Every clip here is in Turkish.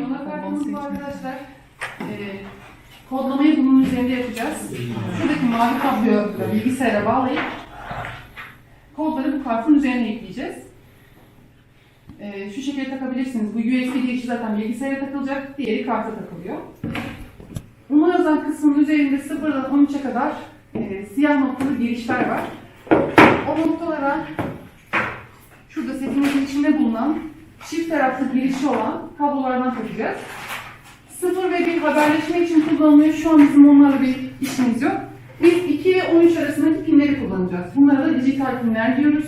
Yona kartımız var arkadaşlar. Ee, kodlamayı bunun üzerinde yapacağız. Şuradaki mavi kabloyu bilgisayara bağlayıp kodları bu kartın üzerine ekleyeceğiz. Ee, şu şekilde takabilirsiniz. Bu USB girişi zaten bilgisayara takılacak, diğeri karta takılıyor. Bunu yazan kısmın üzerinde 0'dan 13'e kadar e, siyah noktalı girişler var. O noktalara şurada setimizin içinde bulunan çift taraflı girişi olan kablolardan takacağız. 0 ve 1 haberleşme için kullanılıyor. Şu an bizim onlarla bir işimiz yok. Biz 2 ve 13 arasındaki pinleri kullanacağız. Bunlara da dijital pinler diyoruz.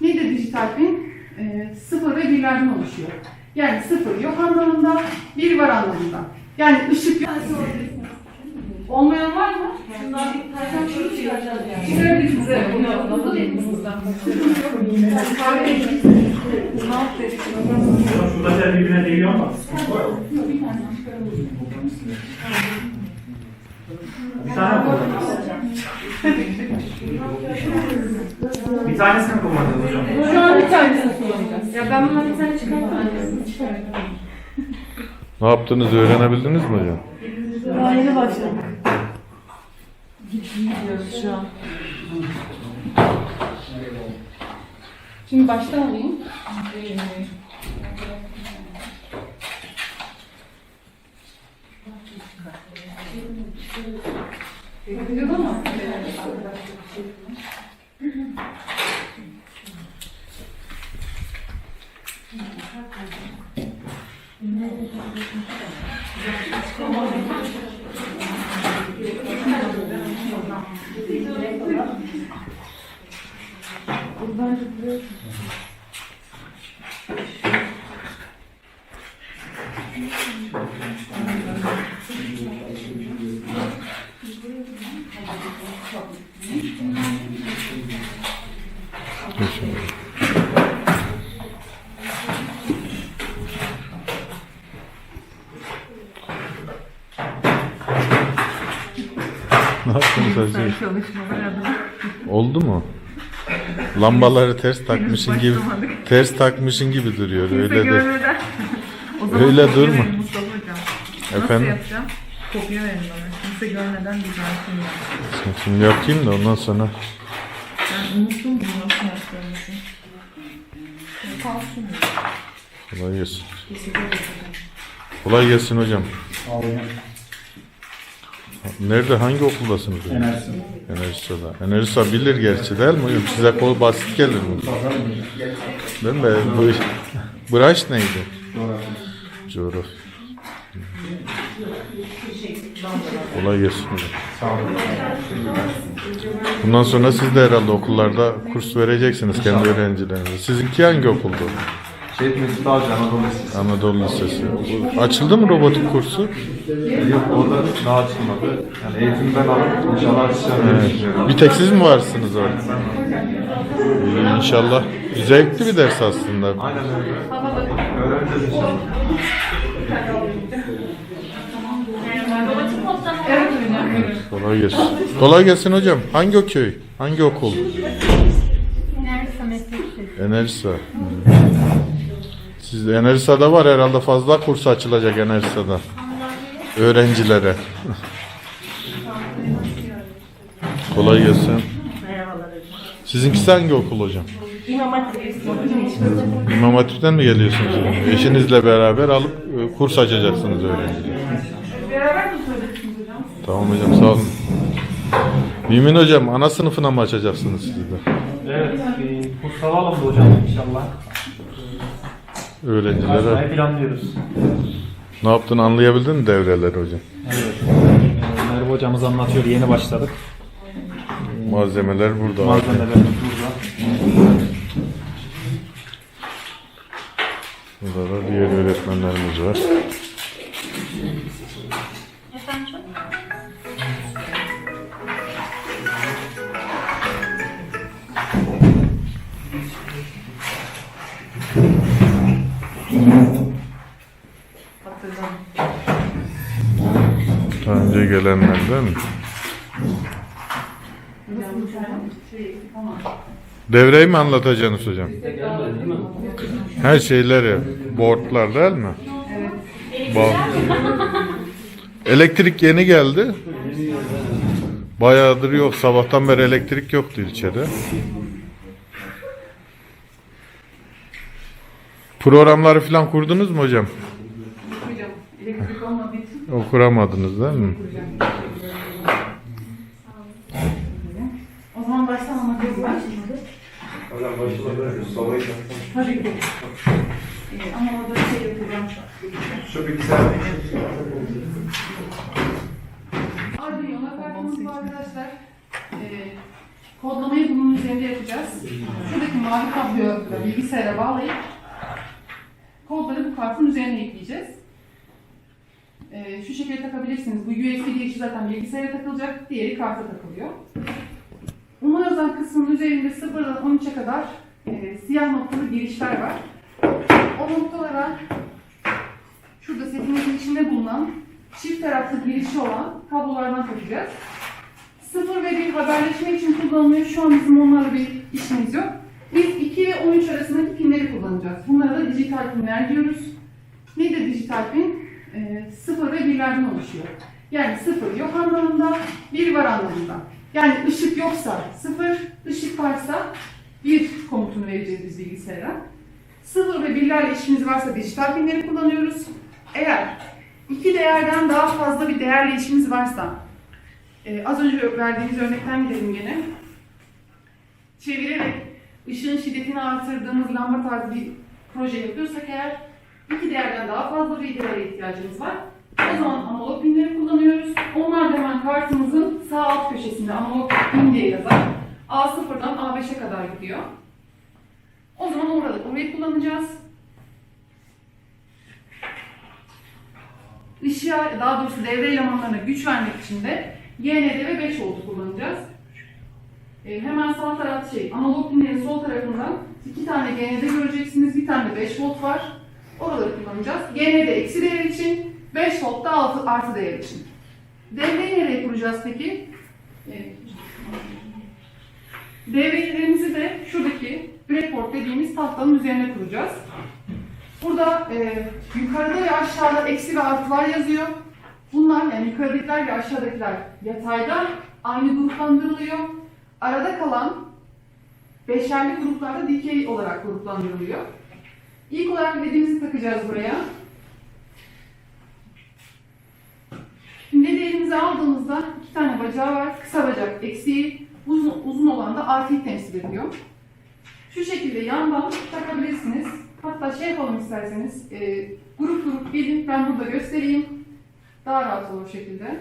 Nedir dijital pin? Ee, 0 ve 1'lerden oluşuyor. Yani 0 yok anlamında, 1 var anlamında. Yani ışık yok. Olmayan var mı? Şundan bir tane çürük çıkaracağız yani. Çıkarabilirsiniz. Evet. Nasıl elimizden Kahve Şurada birbirine değiyor ama. Bir tane kullanacağız. Bir tanesini kullanacağız hocam. Şu an bir tanesini kullanacağız. Ya ben bundan bir tane çıkartmadım. Ne yaptınız öğrenebildiniz mi hocam? Daha yeni başladık. Gidiyoruz şu an. Şimdi baştan alayım. Bakacağız ama. Ne yaptınız? Oldu mu? Lambaları ters takmışın gibi ters takmışın gibi duruyor. Öyle de. Öyle durma. verin Mustafa hocam. Nasıl Efendim? yapacağım? Kopya verin bana. Kimse görmeden düzelteyim ben. Şimdi yapayım da ondan sonra. Ben unuttum bunu nasıl yaptığımızı. Kalsın. Kolay gelsin. Kolay gelsin hocam. Nerede hangi okuldasınız? hocam? Enerjisi. Enerjisa'da. Enerjisa bilir gerçi değil mi hocam? Size kol basit gelir mi? Değil mi? Bu branş neydi? Coğrafya. Kolay gelsin hocam. Sağ olun. Bundan sonra siz de herhalde okullarda kurs vereceksiniz kendi öğrencilerinize. Sizinki hangi okuldu? Şehit Mesut Avcı Anadolu Lisesi. Anadolu Lisesi. Açıldı mı robotik kursu? Yok orada daha açılmadı. Yani eğitimi ben alıp inşallah açacağım diye düşünüyorum. Bir tek siz mi varsınız orada? İyi, İnşallah. Zevkli bir ders aslında. Aynen öyle. Öğreneceğiz inşallah. Kolay gelsin. Kolay gelsin hocam. Hangi o köy? Hangi okul? Enerjisa. Hmm. Siz Enerjisa'da var herhalde fazla kurs açılacak Enerjisa'da. Öğrencilere. Kolay gelsin. Sizinkisi hangi okul hocam? İmam Hatip. İmam Hatip'ten mi geliyorsunuz? Eşinizle beraber alıp e, kurs açacaksınız öğrencilere. Beraber mi söyleyeceksiniz hocam? Tamam hocam sağ olun. Mümin hocam ana sınıfına mı açacaksınız siz de? Evet, kurs alalım hocam inşallah. Öğrencilere. Açmayı planlıyoruz. Ne yaptın anlayabildin mi devreleri hocam? Evet. E, Merve hocamız anlatıyor. Yeni başladık. Malzemeler burada. Malzemelerimiz burada. Burada da diğer öğretmenlerimiz var. Daha önce gelenler? Devreyi mi anlatacaksınız hocam? Her şeyleri, boardlar değil mi? Elektrik yeni geldi. Bayağıdır yok. Sabahtan beri elektrik yoktu ilçede. Programları falan kurdunuz mu hocam? Hocam elektrik olmadığı için O kuramadınız değil mi? O zaman baştan anlatayım ben. Hocam başında sobayı Tabii ki. Ee, ama orada şey yapacağım. Şu bilgisayar Arduino anakartımız var arkadaşlar. Ee, kodlamayı bunun üzerinde yapacağız. Şuradaki mavi kabloyu bilgisayara bağlayıp kodları bu kartın üzerine ekleyeceğiz. Ee, şu şekilde takabilirsiniz. Bu USB girişi zaten bilgisayara takılacak, diğeri karta takılıyor. Uma yazan kısmın üzerinde 0'dan 13'e kadar e, siyah noktalı girişler var. O noktalara şurada setimizin içinde bulunan çift taraflı girişi olan kablolardan takacağız. 0 ve 1 haberleşme için kullanılıyor. Şu an bizim onlarla bir işimiz yok. Biz 2 ve 13 arasındaki pinleri kullanacağız. Bunlara da dijital pinler diyoruz. Nedir dijital pin? Ee, 0 ve 1'lerden oluşuyor. Yani 0 yok anlamında, 1 var anlamında. Yani ışık yoksa 0, ışık varsa 1 komutunu vereceğiz biz bilgisayara. 0 ve 1'lerle işimiz varsa dijital pinleri kullanıyoruz. Eğer iki değerden daha fazla bir değerle işimiz varsa, e, az önce verdiğimiz örnekten gidelim gene. Çevirerek ışığın şiddetini artırdığımız lamba tarzı bir proje yapıyorsak eğer iki değerden daha fazla bir değere ihtiyacımız var. O zaman analog pinleri kullanıyoruz. Onlar da hemen kartımızın sağ alt köşesinde analog pin diye yazar. A0'dan A5'e kadar gidiyor. O zaman orada orayı kullanacağız. Işığa, daha doğrusu devre elemanlarına güç vermek için de YND ve 5 volt kullanacağız. E, hemen sağ taraf şey, analog pinlerin sol tarafından iki tane GND göreceksiniz, bir tane de 5 volt var. Oraları kullanacağız. GND eksi değer için, 5 volt da altı, artı değer için. Devreyi nereye kuracağız peki? E, devrelerimizi de şuradaki breadboard dediğimiz tahtanın üzerine kuracağız. Burada e, yukarıda ve aşağıda eksi ve artılar yazıyor. Bunlar yani yukarıdakiler ve aşağıdakiler yatayda aynı gruplandırılıyor. Arada kalan beşerli gruplarda dikey olarak gruplandırılıyor. İlk olarak ledimizi takacağız buraya. Ledi elimize aldığımızda iki tane bacağı var. Kısa bacak eksiği, uzun, uzun olan da artıyı temsil ediyor. Şu şekilde yandan takabilirsiniz. Hatta şey yapalım isterseniz, e, grup grup gelin ben burada göstereyim. Daha rahat olur şekilde.